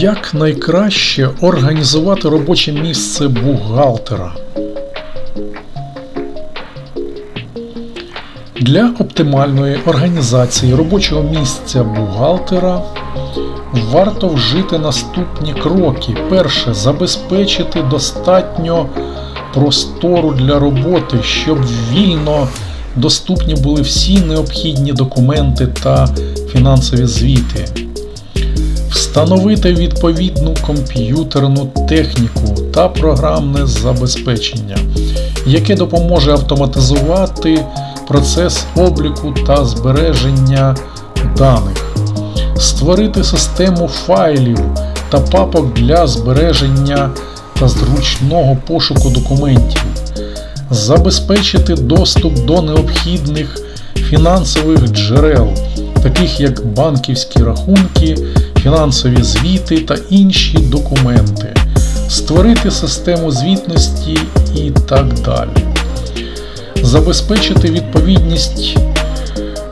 Як найкраще організувати робоче місце бухгалтера? Для оптимальної організації робочого місця бухгалтера варто вжити наступні кроки. Перше, забезпечити достатньо простору для роботи, щоб вільно доступні були всі необхідні документи та фінансові звіти. Встановити відповідну комп'ютерну техніку та програмне забезпечення, яке допоможе автоматизувати процес обліку та збереження даних, створити систему файлів та папок для збереження та зручного пошуку документів, забезпечити доступ до необхідних фінансових джерел, таких як банківські рахунки, фінансові звіти та інші документи, створити систему звітності і так далі. Забезпечити відповідність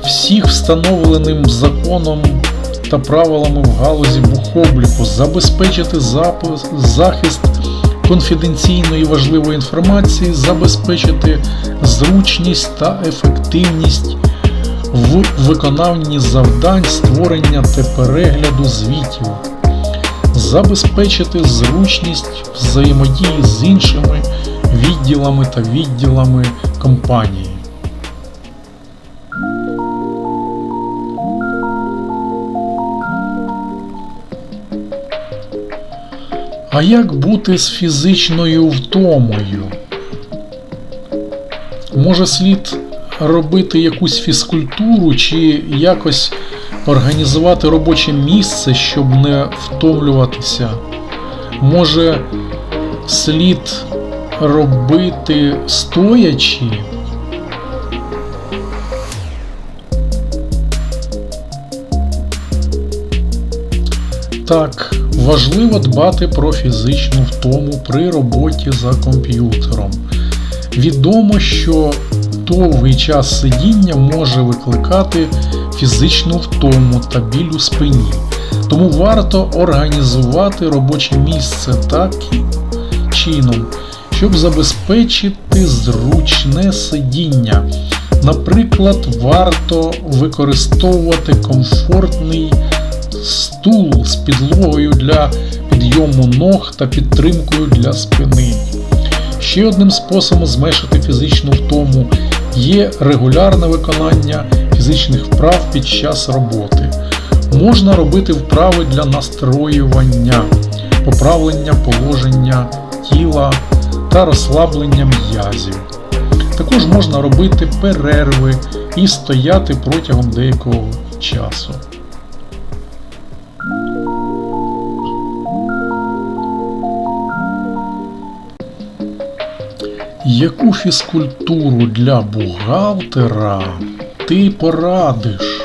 всіх встановленим законом та правилами в галузі бухобліку, забезпечити запис, захист конфіденційної важливої інформації, забезпечити зручність та ефективність в виконанні завдань створення та перегляду звітів, забезпечити зручність взаємодії з іншими відділами та відділами компанії. А як бути з фізичною втомою? Може слід робити якусь фізкультуру чи якось організувати робоче місце, щоб не втомлюватися? Може слід робити стоячи? Так, важливо дбати про фізичну втому при роботі за комп'ютером. Відомо, що довгий час сидіння може викликати фізичну втому та біль у спині. Тому варто організувати робоче місце таким чином, щоб забезпечити зручне сидіння. Наприклад, варто використовувати комфортний стул з підлогою для підйому ног та підтримкою для спини. Ще одним способом зменшити фізичну втому є регулярне виконання фізичних вправ під час роботи. Можна робити вправи для настроювання, поправлення положення тіла та розслаблення м'язів. Також можна робити перерви і стояти протягом деякого часу. Яку фізкультуру для бухгалтера ти порадиш?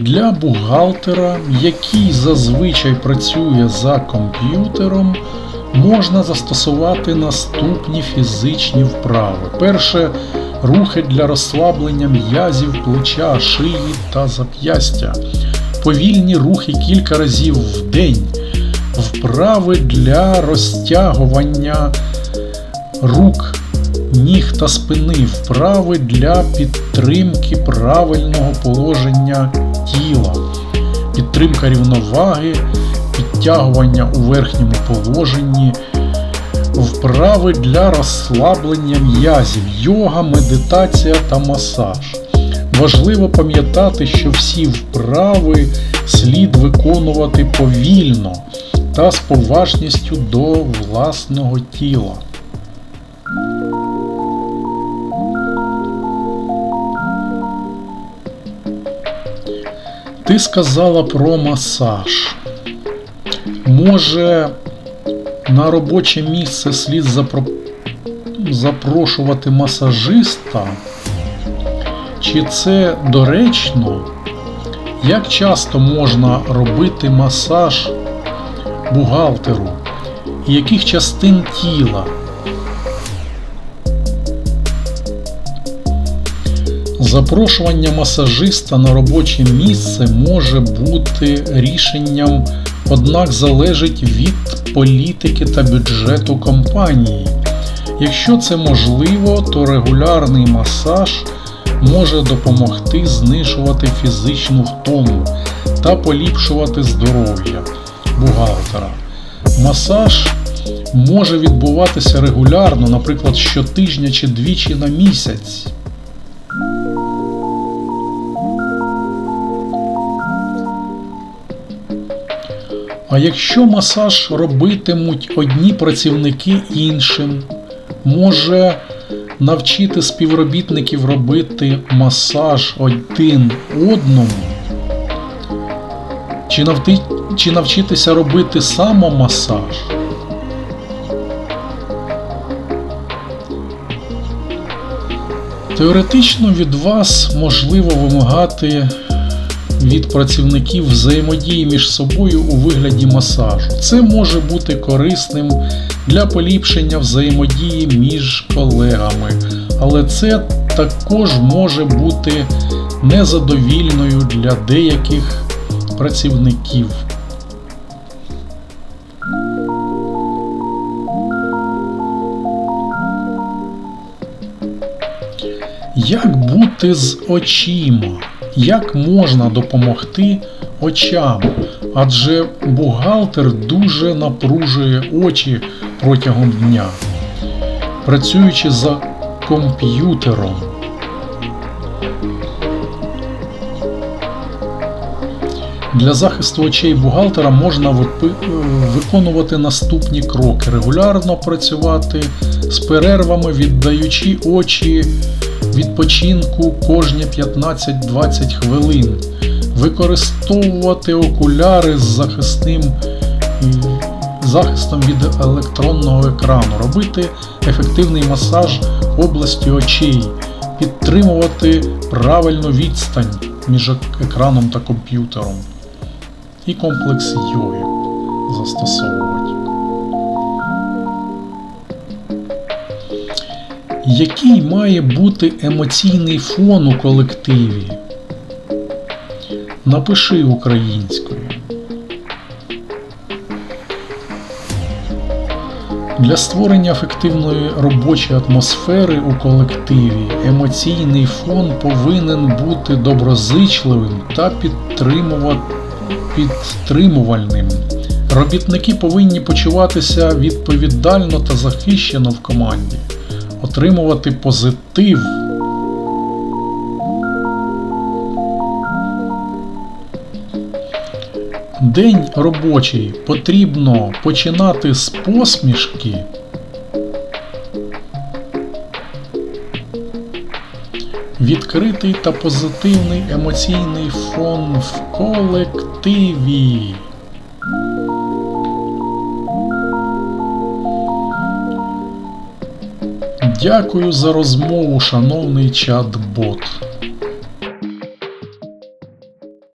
Для бухгалтера, який зазвичай працює за комп'ютером, можна застосувати наступні фізичні вправи. Перше рухи для розслаблення м'язів плеча, шиї та зап'ястя, повільні рухи кілька разів в день вправи для розтягування рук, ніг та спини, вправи для підтримки правильного положення тіла, підтримка рівноваги, підтягування у верхньому положенні, вправи для розслаблення м'язів, йога, медитація та масаж. Важливо пам'ятати, що всі вправи слід виконувати повільно та з поважністю до власного тіла. Ти сказала про масаж. Може, на робоче місце слід запро... запрошувати масажиста? Чи це доречно? Як часто можна робити масаж бухгалтеру і яких частин тіла? Запрошування масажиста на робоче місце може бути рішенням, однак залежить від політики та бюджету компанії. Якщо це можливо, то регулярний масаж може допомогти знижувати фізичну втому та поліпшувати здоров'я бухгалтера. Масаж може відбуватися регулярно, наприклад, щотижня чи двічі на місяць. А якщо масаж робитимуть одні працівники іншим, може навчити співробітників робити масаж один одному, чи, навти, чи навчитися робити самомасаж. Теоретично від вас можливо вимагати від працівників взаємодії між собою у вигляді масажу. Це може бути корисним для поліпшення взаємодії між колегами, але це також може бути незадовільною для деяких працівників. Як бути з очима? Як можна допомогти очам? Адже бухгалтер дуже напружує очі протягом дня, працюючи за комп'ютером. Для захисту очей бухгалтера можна виконувати наступні кроки: регулярно працювати з перервами, віддаючи очі відпочинку кожні 15-20 хвилин, використовувати окуляри з захисним захистом від електронного екрану, робити ефективний масаж області очей, підтримувати правильну відстань між екраном та комп'ютером. І комплекс йоги застосовувати. Який має бути емоційний фон у колективі? Напиши українською. Для створення ефективної робочої атмосфери у колективі емоційний фон повинен бути доброзичливим та підтримува- підтримувальним. Робітники повинні почуватися відповідально та захищено в команді, отримувати позитив. День робочий потрібно починати з посмішки. Відкритий та позитивний емоційний фон в колективі. Дякую за розмову, шановний чат-бот.